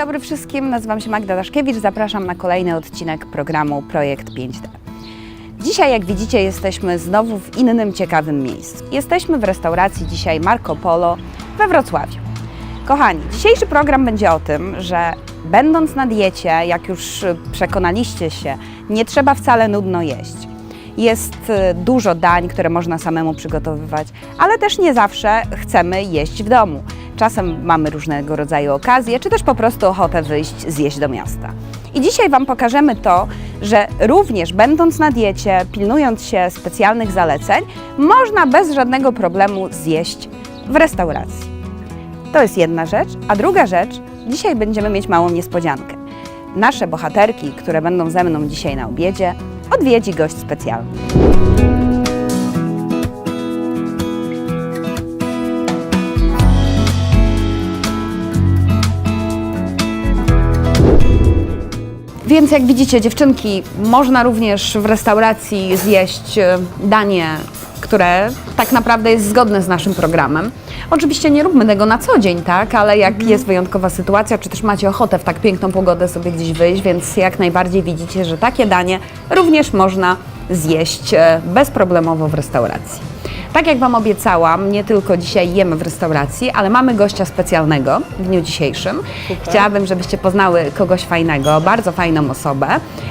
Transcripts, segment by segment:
dobry wszystkim, nazywam się Magda Daszkiewicz, zapraszam na kolejny odcinek programu Projekt 5D. Dzisiaj, jak widzicie, jesteśmy znowu w innym ciekawym miejscu. Jesteśmy w restauracji dzisiaj Marco Polo we Wrocławiu. Kochani, dzisiejszy program będzie o tym, że będąc na diecie, jak już przekonaliście się, nie trzeba wcale nudno jeść. Jest y, dużo dań, które można samemu przygotowywać, ale też nie zawsze chcemy jeść w domu. Czasem mamy różnego rodzaju okazje, czy też po prostu ochotę wyjść, zjeść do miasta. I dzisiaj Wam pokażemy to, że również będąc na diecie, pilnując się specjalnych zaleceń, można bez żadnego problemu zjeść w restauracji. To jest jedna rzecz. A druga rzecz, dzisiaj będziemy mieć małą niespodziankę. Nasze bohaterki, które będą ze mną dzisiaj na obiedzie, odwiedzi gość specjalny. Więc jak widzicie, dziewczynki, można również w restauracji zjeść e, danie, które tak naprawdę jest zgodne z naszym programem. Oczywiście nie róbmy tego na co dzień, tak? Ale jak jest wyjątkowa sytuacja, czy też macie ochotę w tak piękną pogodę sobie gdzieś wyjść, więc jak najbardziej widzicie, że takie danie również można zjeść e, bezproblemowo w restauracji. Tak jak Wam obiecałam, nie tylko dzisiaj jemy w restauracji, ale mamy gościa specjalnego w dniu dzisiejszym. Chciałabym, żebyście poznały kogoś fajnego, bardzo fajną osobę,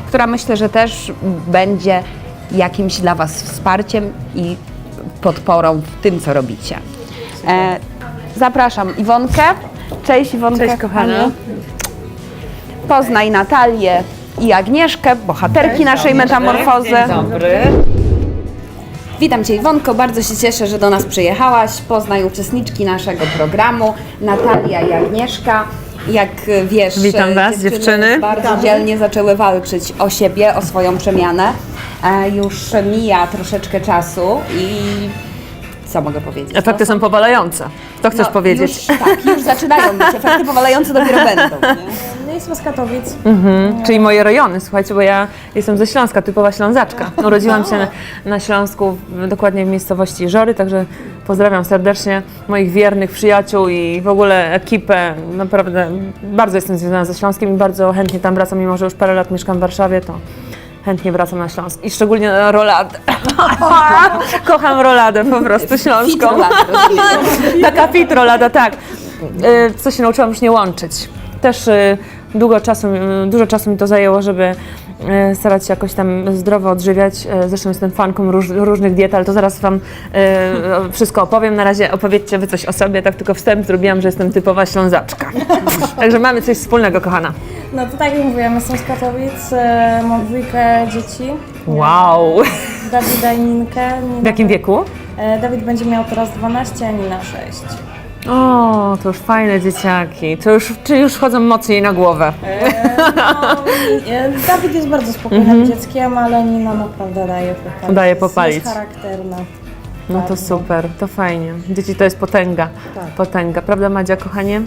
która myślę, że też będzie jakimś dla Was wsparciem i podporą w tym, co robicie. E, zapraszam Iwonkę. Cześć Iwonkę. Cześć, kochana. Poznaj Natalię i Agnieszkę, bohaterki naszej metamorfozy. Dzień dobry. Witam Cię Iwonko, bardzo się cieszę, że do nas przyjechałaś. Poznaj uczestniczki naszego programu, Natalia i Agnieszka. Jak wiesz, Witam was, dziewczyny. bardzo dzielnie zaczęły walczyć o siebie, o swoją przemianę. E, Już mija troszeczkę czasu i co mogę powiedzieć? Efekty są powalające. To chcesz No, powiedzieć? Już, tak, już zaczynają być. Efekty powalające dopiero będą. Nie? No jestem z Katowic. Mhm. Czyli moje rejony, słuchajcie, bo ja jestem ze Śląska, typowa Ślązaczka. Urodziłam się na, na Śląsku, w- dokładnie w miejscowości Żory, także pozdrawiam serdecznie moich wiernych przyjaciół i w ogóle ekipę. Naprawdę bardzo jestem związana ze Śląskiem i bardzo chętnie tam wracam, mimo że już parę lat mieszkam w Warszawie, to chętnie wracam na Śląsk. I szczególnie na roladę. Kocham roladę po prostu śląską. Taka fit rolada, tak. Y, Co się nauczyłam już nie łączyć. Też y, długo czasu, y, dużo czasu mi to zajęło, żeby y, starać się jakoś tam zdrowo odżywiać. Y, Zresztą jestem fanką róż, różnych diet, ale to zaraz Wam wszystko opowiem. Na razie opowiedzcie Wy coś o sobie, tak tylko wstęp zrobiłam, że jestem typowa ślązaczka. Także mamy coś wspólnego, kochana. No to tak jak mówiłam, jestem z Katowic, mam dwójkę dzieci. Wow! Dawida i Ninkę. W jakim wieku? E, Dawid będzie miał teraz 12, a Nina 6. O, to już fajne dzieciaki. To już, czy już chodzą mocniej na głowę? No, e, Dawid jest bardzo spokojnym dzieckiem, ale Nina naprawdę daje popalić. Daje popalić. Jest charakterna. No to super, to fajnie. Dzieci to jest potęga. Tak. Potęga, prawda Madzia, kochanie?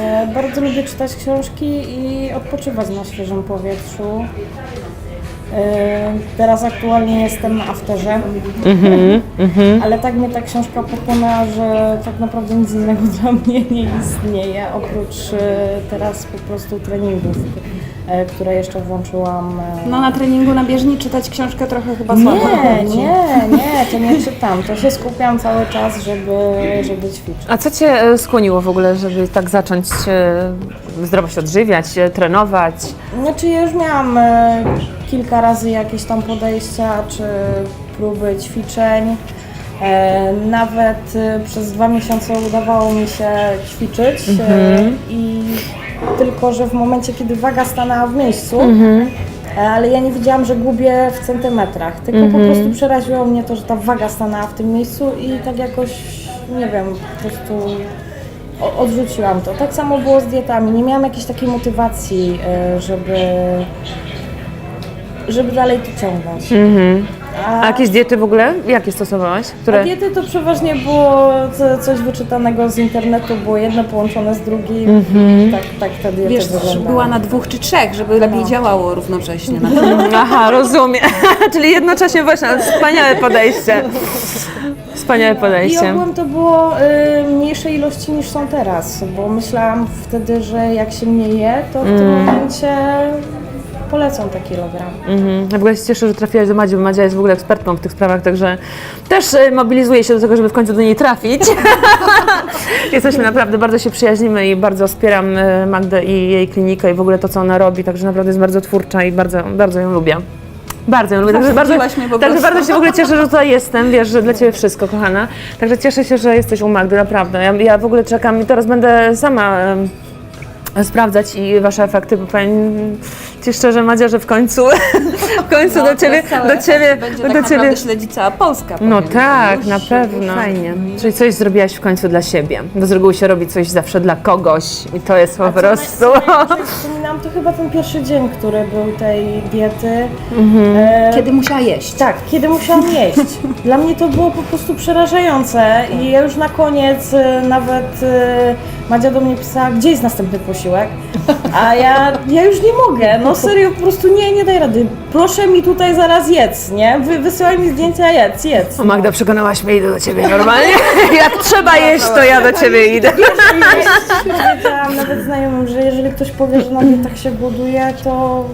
E, Bardzo lubię czytać książki i odpoczywać na świeżym powietrzu. E, Teraz aktualnie jestem na afterze, ale tak mnie ta książka pokonała, że tak naprawdę nic innego dla mnie nie istnieje, oprócz e, teraz po prostu treningów, e, które jeszcze włączyłam. No na treningu na bieżni czytać książkę trochę chyba słabo Nie, nie, nie, to nie czytam. To się skupiam cały czas, żeby, żeby ćwiczyć. A co Cię skłoniło w ogóle, żeby tak zacząć zdrowo się odżywiać, trenować? Znaczy ja już miałam kilka razy jakieś tam podejścia czy próby ćwiczeń. E, nawet e, przez dwa miesiące udawało mi się ćwiczyć e, i tylko, że w momencie, kiedy waga stanęła w miejscu, e, ale ja nie wiedziałam, że gubię w centymetrach, tylko po prostu przeraziło mnie to, że ta waga stanęła w tym miejscu i tak jakoś, nie wiem, po prostu odrzuciłam to. Tak samo było z dietami. Nie miałam jakiejś takiej motywacji, żeby, żeby dalej to ciągnąć. A jakieś diety w ogóle? Jakie stosowałaś? A Które... diety to przeważnie było co- coś wyczytanego z internetu, było jedno połączone z drugim. Tak, tak te diety Wiesz, była na dwóch czy trzech, żeby lepiej działało równocześnie. Na Aha, rozumiem. Czyli jednocześnie właśnie, ale wspaniałe podejście. Wspaniałe I podejście. ogółem to było y, mniejsze ilości niż są teraz, bo myślałam wtedy, że jak się mnie je, to w tym momencie polecą te kilogramy. Mhm. Ja w ogóle się cieszę, że trafiłaś do Madzi, bo Madzia jest w ogóle ekspertką w tych sprawach, także też e, mobilizuję się do tego, żeby w końcu do niej trafić. Jesteśmy naprawdę, bardzo się przyjaźnimy i bardzo wspieram e, Magdę i jej klinikę i w ogóle to, co ona robi, także naprawdę jest bardzo twórcza i bardzo, bardzo ją lubię. Bardzo ją lubię, także bardzo, także bardzo się w ogóle cieszę, że tutaj jestem, wiesz, że dla Ciebie wszystko, kochana. Także cieszę się, że jesteś u Magdy, naprawdę. Ja, ja w ogóle czekam i teraz będę sama sprawdzać i Wasze efekty, bo powiem Ci szczerze, Madzia, że w końcu, w końcu do Ciebie, do Ciebie, Będzie do tak Ciebie... naprawdę śledzi cała Polska. No tak, Już- na pewno. Fajnie. Czyli coś zrobiłaś w końcu dla siebie. Bo z reguły się robi coś zawsze dla kogoś i to jest po prostu... Wspominam, to chyba ten pierwszy dzień, który był tej diety. E, Kiedy musiała jeść. Tak, kiedy musiałam jeść. Dla mnie to było po prostu przerażające i ja już na koniec e, nawet e, Madzia do mnie pisała, gdzie jest następny posiłek, a ja, ja już nie mogę, no serio, po prostu nie, nie daj rady. Proszę mi tutaj zaraz jedz, nie? Wy, wysyłaj mi zdjęcia, jedz, jedz. O, Magda, przekonałaś mnie, idę do Ciebie normalnie. Jak trzeba jeść, to ja do Ciebie idę. Powiedziałam nawet znajomym, że jeżeli ktoś powie, że na dietach się głoduje, to...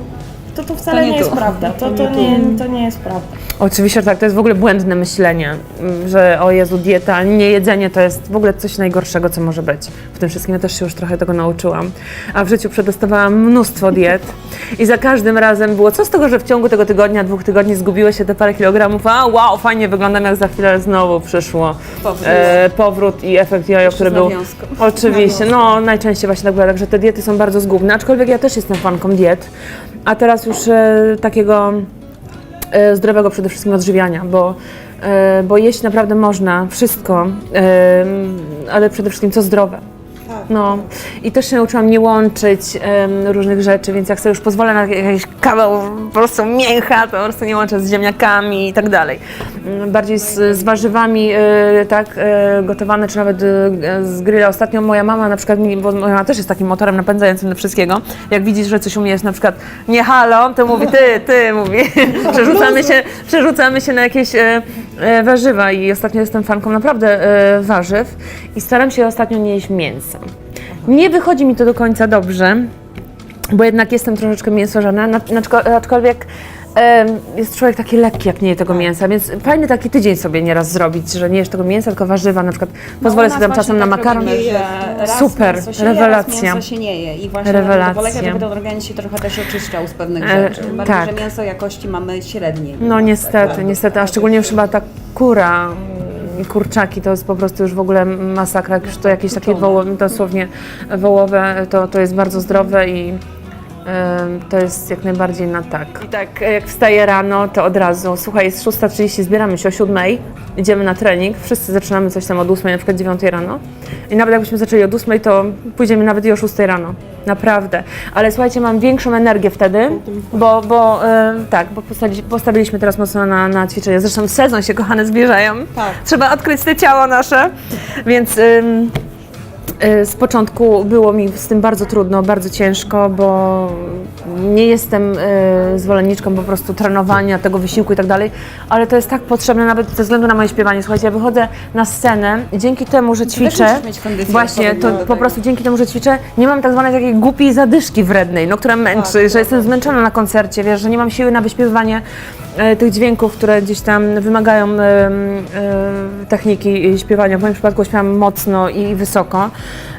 To, to wcale To nie nie, jest tu. prawda. To, to, nie, to nie jest prawda. Oczywiście tak, to jest w ogóle błędne myślenie, mm, że o Jezu, dieta, nie jedzenie to jest w ogóle coś najgorszego, co może być w tym wszystkim. Ja też się już trochę tego nauczyłam. A w życiu przetestowałam mnóstwo diet i za każdym razem było, co z tego, że w ciągu tego tygodnia, dwóch tygodni zgubiło się te parę kilogramów, a wow, fajnie wyglądam, jak za chwilę znowu przyszło Powrót. e, powrót i efekt jojo, który był... Oczywiście, no najczęściej właśnie tak było, także te diety są bardzo zgubne, aczkolwiek ja też jestem fanką diet, a teraz już e, takiego e, zdrowego przede wszystkim odżywiania, bo, e, bo jeść naprawdę można wszystko, ale przede wszystkim co zdrowe. No i też się nauczyłam nie łączyć em, różnych rzeczy, więc jak sobie już pozwolę na jakiś kawał po prostu mięcha, to po prostu nie łączę z ziemniakami i tak dalej. Mm, Bardziej z, z warzywami, e, tak, e, gotowane, czy nawet e, z grilla. Ostatnio moja mama na przykład, mi, bo moja mama też jest takim motorem napędzającym do wszystkiego, jak widzisz, że coś umiesz na przykład nie halo, to mówi ty, ty, mówi. przerzucamy, się, przerzucamy się na jakieś e, e, warzywa i ostatnio jestem fanką naprawdę e, warzyw i staram się ostatnio nie jeść mięsa. Nie wychodzi mi to do końca dobrze, bo jednak jestem troszeczkę mięsożerna, na- naczko- aczkolwiek jest człowiek taki lekki, jak nie je tego mięsa, więc fajny taki tydzień sobie nieraz zrobić, że nie jesz tego mięsa, tylko warzywa, na przykład pozwolę No, u sobie tam czasem na tak makaron. że raz Super, rewelacja. Mięso się nie je i właśnie Rewelacja. polega, żeby ten organizm się trochę też oczyszczał z pewnych E, rzeczy. Bardziej, tak. że mięso jakości mamy średnie. No niestety, niestety, a szczególnie już chyba ta kura, kurczaki to jest po prostu już w ogóle masakra, jak już to jakieś takie woło, dosłownie wołowe, to, to jest bardzo zdrowe i to jest jak najbardziej na tak. I tak jak wstaję rano, to od razu, słuchaj, jest 6.30, zbieramy się o 7.00, idziemy na trening, wszyscy zaczynamy coś tam od 8.00, na przykład 9.00 rano i nawet jakbyśmy zaczęli od 8.00, to pójdziemy nawet i o 6.00 rano. Naprawdę. Ale słuchajcie, mam większą energię wtedy, bo, bo e, tak, bo postawili- postawiliśmy teraz mocno na, na ćwiczenie. Zresztą sezon się, kochane, zbliżają. Tak. Trzeba odkryć te ciało nasze. Więc ym, y, z początku było mi z tym bardzo trudno, bardzo ciężko, bo nie jestem y, zwolenniczką po prostu trenowania, tego wysiłku i tak dalej, ale to jest tak potrzebne nawet ze względu na moje śpiewanie. Słuchajcie, ja wychodzę na scenę i dzięki temu, że ćwiczę, musisz mieć kondycję właśnie, to odpowiednią do po tego. prostu dzięki temu, że ćwiczę, nie mam tak zwanej takiej głupiej zadyszki wrednej, no, która męczy, że jestem zmęczona na koncercie, wiesz, że nie mam siły na wyśpiewywanie e, tych dźwięków, które gdzieś tam wymagają e, e, techniki śpiewania. W moim przypadku śpiewam mocno i wysoko,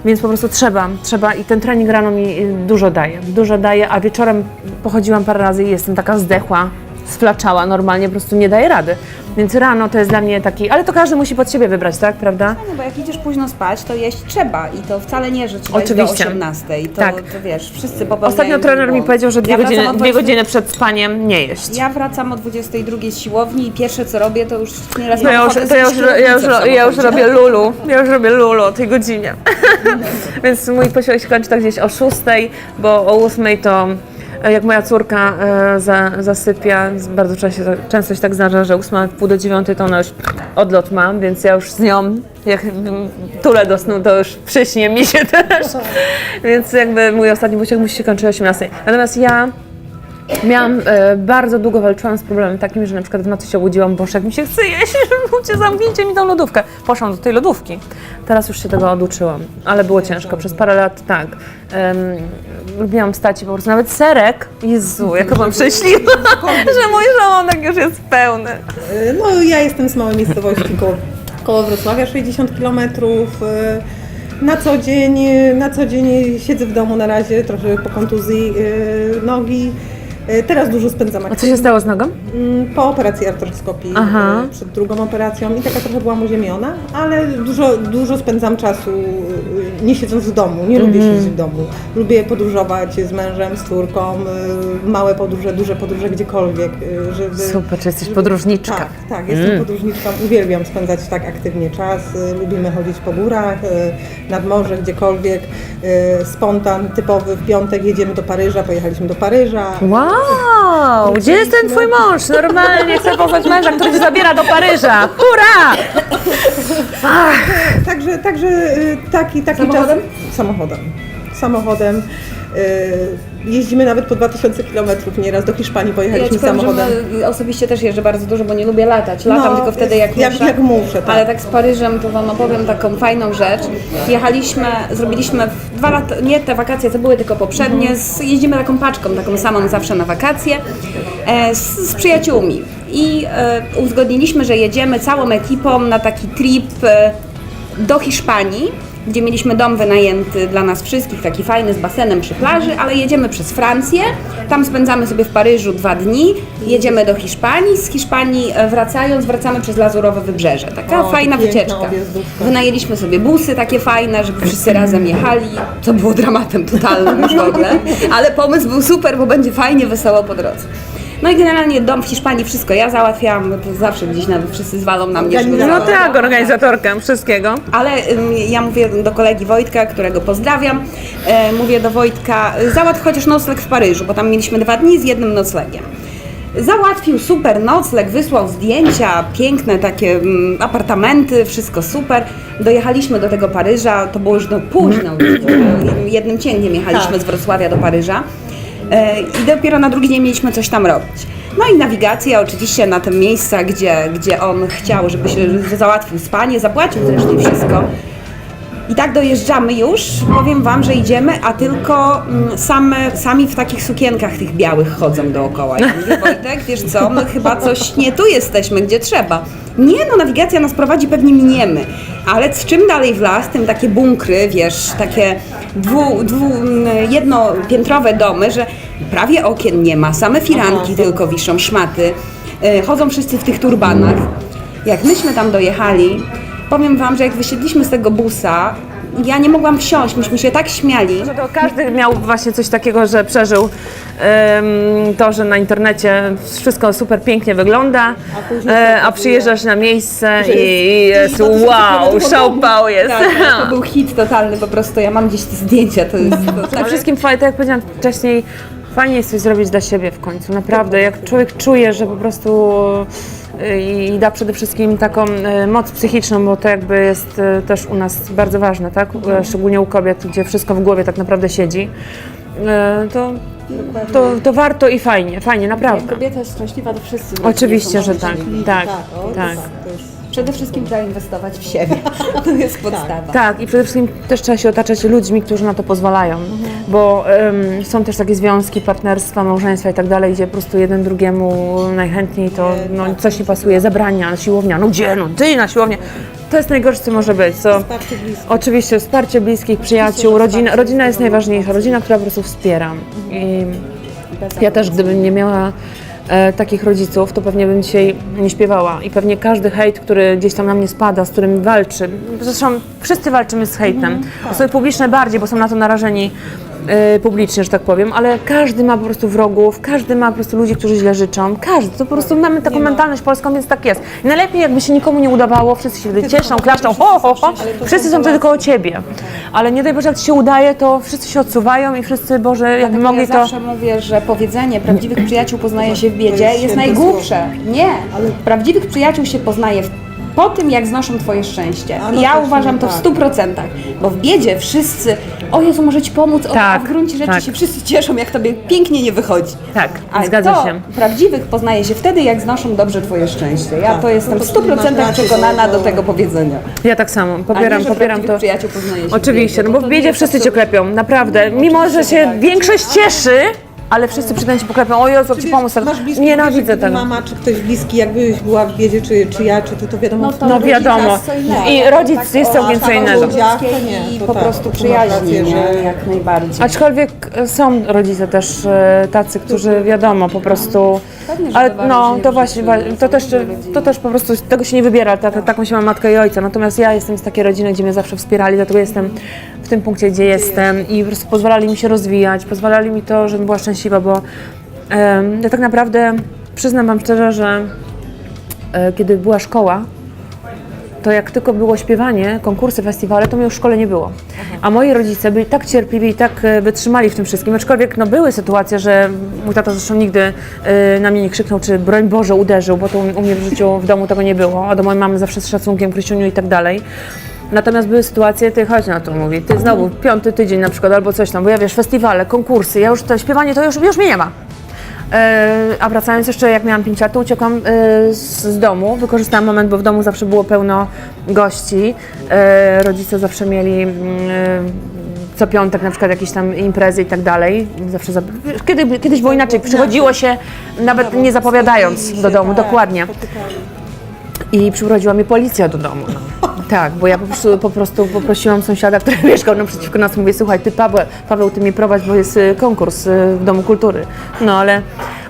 więc po prostu trzeba, trzeba i ten trening rano mi e, dużo daje, dużo daje, a wieczorem pochodziłam parę razy i jestem taka zdechła, sflaczała normalnie, po prostu nie daje rady. Więc rano to jest dla mnie taki, ale to każdy musi pod siebie wybrać, tak, prawda? No bo jak idziesz późno spać, to jeść trzeba i to wcale nie, że trzeba Oczywiście. do 18. To, Tak. to wiesz, wszyscy popełniają Ostatnio trener mi powiedział, że dwie, Ja godziny, o dwie 20 godziny przed spaniem nie jeść. Ja wracam o 22 z siłowni i pierwsze co robię, to już nieraz To ja już, to ja już, ja już, ja już robię lulu, ja już robię lulu o tej godzinie. Więc mój posiłek się kończy tak gdzieś o 6, bo o 8 to Jak moja córka e, za, zasypia, z- bardzo często się, często się tak zdarza, że ósma, pół do dziewiątej to ona już odlot mam, więc ja już z nią, jak mm, tulę do snu, to już przyśnie mi się też. Więc jakby mój ostatni wysiłek musi się kończyć o 18. Natomiast ja Miałam, e, bardzo długo walczyłam z problemem takim, że na przykład w nocy się obudziłam, boże, jak mi się chce jeść, ludzie zamknijcie mi tą lodówkę. Poszłam do tej lodówki. Teraz już się tego oduczyłam, ale było ciężko. Przez parę lat tak. Lubiłam wstać i po prostu nawet serek, Jezu, jaka byłam szczęśliwa, że mój żołądek już jest pełny. Y, No ja jestem z małej miejscowości koło, koło Wrocławia, 60 km. Na co, dzień, na co dzień siedzę w domu na razie, trochę po kontuzji y, nogi. Y, Teraz dużo spędzam A co się stało z nogą? Mm, Po operacji artroskopii, Aha. y, przed drugą operacją i taka trochę byłam uziemiona, ale dużo, dużo spędzam czasu y, nie siedząc w domu, nie lubię Mhm. siedzieć w domu. Lubię podróżować z mężem, z córką, małe podróże, duże podróże gdziekolwiek, żeby... Super, czy jesteś podróżniczka? Tak, tak, jestem podróżniczką, uwielbiam spędzać tak aktywnie czas, lubimy chodzić po górach, nad morze, gdziekolwiek. Spontan typowy, w piątek jedziemy do Paryża, pojechaliśmy do Paryża. Wow, gdzie jest ten twój mąż? Normalnie chcę poznać męża, który cię zabiera do Paryża. Hurra! Także, także y, taki, taki Samochodem? czas... Samochodem. Samochodem. Y, Jeździmy nawet po 2000 km nieraz do Hiszpanii Ja pojechaliśmy powiem, że samochodem. my, osobiście też jeżdżę bardzo dużo, bo nie lubię latać. Latam No, tylko wtedy jak, jak- muszę. jak muszę, tak. Ale tak z Paryżem to Wam opowiem taką fajną rzecz. Jechaliśmy, zrobiliśmy dwa lata, nie te wakacje, to były tylko poprzednie, z, jeździmy taką paczką, taką samą zawsze na wakacje e, z, z przyjaciółmi. I e, uzgodniliśmy, że jedziemy całą ekipą na taki trip e, do Hiszpanii, gdzie mieliśmy dom wynajęty dla nas wszystkich, taki fajny z basenem przy plaży, ale jedziemy przez Francję, tam spędzamy sobie w Paryżu dwa dni, jedziemy do Hiszpanii, z Hiszpanii e, wracając wracamy przez Lazurowe Wybrzeże. Taka O, fajna wycieczka. objazdówka. Wynajęliśmy sobie busy takie fajne, żeby wszyscy razem jechali, co było dramatem totalnym w ogóle, ale pomysł był super, bo będzie fajnie, wesoło po drodze. No i generalnie dom w Hiszpanii, wszystko ja załatwiałam, bo to zawsze gdzieś nawet wszyscy zwalą na mnie, żeby No tak, organizatorkę wszystkiego. Ale ym, ja mówię do kolegi Wojtka, którego pozdrawiam, e, mówię do Wojtka, załatw chociaż nocleg w Paryżu, bo tam mieliśmy dwa dni z jednym noclegiem. Załatwił super nocleg, wysłał zdjęcia, piękne takie mm, apartamenty, wszystko super. Dojechaliśmy do tego Paryża, to było już no, późno, jednym cięgiem jechaliśmy z Wrocławia do Paryża. E, I dopiero na drugi dzień mieliśmy coś tam robić. No i nawigacja oczywiście na te miejsca, gdzie, gdzie on chciał, żeby się załatwił spanie, zapłacił zresztą wszystko. I tak dojeżdżamy już, powiem Wam, że idziemy, a tylko mm, same, sami w takich sukienkach tych białych chodzą dookoła. Ja mówię, Wojtek, wiesz co, my chyba coś nie tu jesteśmy, gdzie trzeba. Nie no, nawigacja nas prowadzi, pewnie miniemy. Ale z czym dalej w las, tym takie bunkry, wiesz, takie dwu, dwu, mm, jednopiętrowe domy, że prawie okien nie ma, same firanki tylko wiszą, szmaty. Y, Chodzą wszyscy w tych turbanach. Jak myśmy tam dojechali, powiem Wam, że jak wysiedliśmy z tego busa, ja nie mogłam wsiąść, myśmy się tak śmiali. Że to każdy miał właśnie coś takiego, że przeżył em, to, że na internecie wszystko super pięknie wygląda, e, to a przyjeżdżasz na miejsce Że i jest- i 2000 wow, szopał jest. Tak, to był hit totalny po prostu, ja mam gdzieś te zdjęcia, to jest... To, Przede wszystkim, fajnie, tak jak powiedziałam wcześniej, fajnie jest coś zrobić dla siebie w końcu, naprawdę. Jak człowiek czuje, że po prostu i da przede wszystkim taką y, moc psychiczną, bo to jakby jest y, też u nas bardzo ważne, tak? Y, Szczególnie u kobiet, gdzie wszystko w głowie tak naprawdę siedzi. To, to, to warto i fajnie, fajnie, naprawdę. Kobieta jest szczęśliwa, to wszyscy Oczywiście, że tak, tak, o, tak. jest Przede wszystkim trzeba inwestować w siebie, to jest podstawa. Tak, i przede wszystkim też trzeba się otaczać ludźmi, którzy na to pozwalają, bo em, są też takie związki, partnerstwa, małżeństwa i tak dalej, gdzie po prostu jeden drugiemu najchętniej to no, coś nie pasuje, zabrania, siłownia, no gdzie, no ty na siłownię. To jest najgorsze, co może być. Co, Wsparcie bliskich. oczywiście wsparcie bliskich, przyjaciół, rodzina, rodzina jest najważniejsza, rodzina, która po prostu wspiera. I ja też, gdybym nie miała e, takich rodziców, to pewnie bym dzisiaj nie śpiewała. I pewnie każdy hejt, który gdzieś tam na mnie spada, z którym walczy, zresztą wszyscy walczymy z hejtem, osoby publiczne bardziej, bo są na to narażeni, publicznie, że tak powiem, ale każdy ma po prostu wrogów, każdy ma po prostu ludzi, którzy źle życzą, każdy, to po prostu mamy taką mentalność polską, więc tak jest. I najlepiej jakby się nikomu nie udawało, wszyscy się wtedy cieszą, klaszczą, ho, ho, ho, wszyscy są wtedy koło ciebie, ale nie daj Boże, jak ci się udaje, to wszyscy się odsuwają i wszyscy, Boże, jakby mogli ja to... zawsze mówię, że powiedzenie prawdziwych przyjaciół poznaje się w biedzie jest, najgłupsze. Nie, prawdziwych przyjaciół się poznaje w, po tym, jak znoszą Twoje szczęście. No ja tak, uważam no to w tak. stu procentach, bo w biedzie wszyscy, o Jezu, może Ci pomóc, o, Tak, a w gruncie rzeczy tak. się wszyscy cieszą, jak Tobie pięknie nie wychodzi. Tak, Ale zgadza to się. prawdziwych poznaje się wtedy, jak znoszą dobrze Twoje szczęście. Ja Tak, to jestem no w masz procentach rację, przekonana bo- do tego powiedzenia. Ja tak samo, A nie, popieram, popieram to. przyjaciół poznaje się w Oczywiście, biedzie, no bo w biedzie wszyscy jest cię klepią, naprawdę. Mimo, że się większość cieszy, ale wszyscy przy tym ci poklepią, o Jezu, ci pomóc. Masz bliskich Nienawidzę tego. Mama, czy ktoś bliski, jakbyś była w biedzie, czy, czy ja, czy ty, to wiadomo. No to No wiadomo. jest. I rodzic jest o, całkiem co tak, innego. I po tak, prostu przyjaźni, nie? że- jak najbardziej. Aczkolwiek są rodzice też e, tacy, którzy wiadomo, po prostu. Ale no, to właśnie, to też, to też po prostu tego się nie wybiera, tak, taką się ma matkę i ojca. Natomiast ja jestem z takiej rodziny, gdzie mnie zawsze wspierali, dlatego jestem w tym punkcie, gdzie jestem i po prostu pozwalali mi się rozwijać, pozwalali mi to, żebym była szczęśliwa, bo ja tak naprawdę przyznam Wam szczerze, że e, kiedy była szkoła, to jak tylko było śpiewanie, konkursy, festiwale, to mnie już w szkole nie było. A moi rodzice byli tak cierpliwi i tak e, wytrzymali w tym wszystkim, aczkolwiek no, były sytuacje, że mój tata zresztą nigdy e, na mnie nie krzyknął, czy broń Boże uderzył, bo to u mnie w życiu w domu tego nie było, a do mojej mamy zawsze z szacunkiem, Krysiuniu i tak dalej. Natomiast były sytuacje, ty chodź na to, mówi, ty znowu piąty tydzień na przykład albo coś tam, bo ja wiesz, festiwale, konkursy, ja już to śpiewanie to już, już mnie nie ma. E, A wracając jeszcze, jak miałam 5 lat, to uciekłam e, z, domu. Wykorzystałam moment, bo w domu zawsze było pełno gości. E, Rodzice zawsze mieli mm, co piątek na przykład jakieś tam imprezy i tak dalej. Zawsze za... Kiedy, kiedyś było inaczej, przychodziło się nawet nie zapowiadając do domu, dokładnie. I przyprowadziła mnie policja do domu. No. Tak, bo ja po prostu, po prostu poprosiłam sąsiada, który mieszkał naprzeciwko nas, mówię, słuchaj, ty Paweł, Paweł, ty mnie prowadź, bo jest y, konkurs y, w Domu Kultury. No ale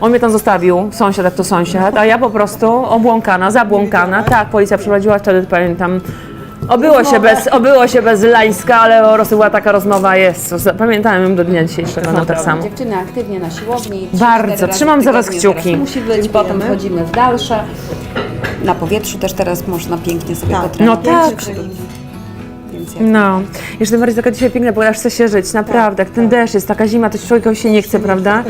on mnie tam zostawił, sąsiad jak to sąsiad, a ja po prostu obłąkana, zabłąkana. Tak, policja przyprowadziła, wtedy pamiętam, obyło się bez, obyło się bez Lańska, ale prostu była taka rozmowa, jest, pamiętałem ją do dnia dzisiejszego, no tak samo. Dziewczyny aktywnie na siłowni. trzy, Bardzo. cztery razy Trzymam w za was tygodniu kciuki. teraz Musi być, potem wchodzimy w dalsze. Na powietrzu też teraz można pięknie sobie Tak. potrenować. No tak. No, jeszcze tym bardziej taka dzisiaj piękna, bo aż chce się żyć, naprawdę. Jak ten deszcz jest, taka zima, to człowiekowi się nie chce, prawda?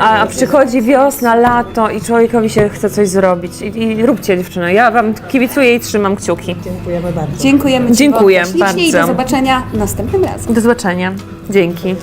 A, a przychodzi wiosna, lato i człowiekowi się chce coś zrobić. I, i róbcie dziewczyny, ja wam kibicuję i trzymam kciuki. Dziękujemy bardzo. Dziękujemy Ci Dziękuję ślicznie i do bardzo. zobaczenia następnym razem. Do zobaczenia. Dzięki.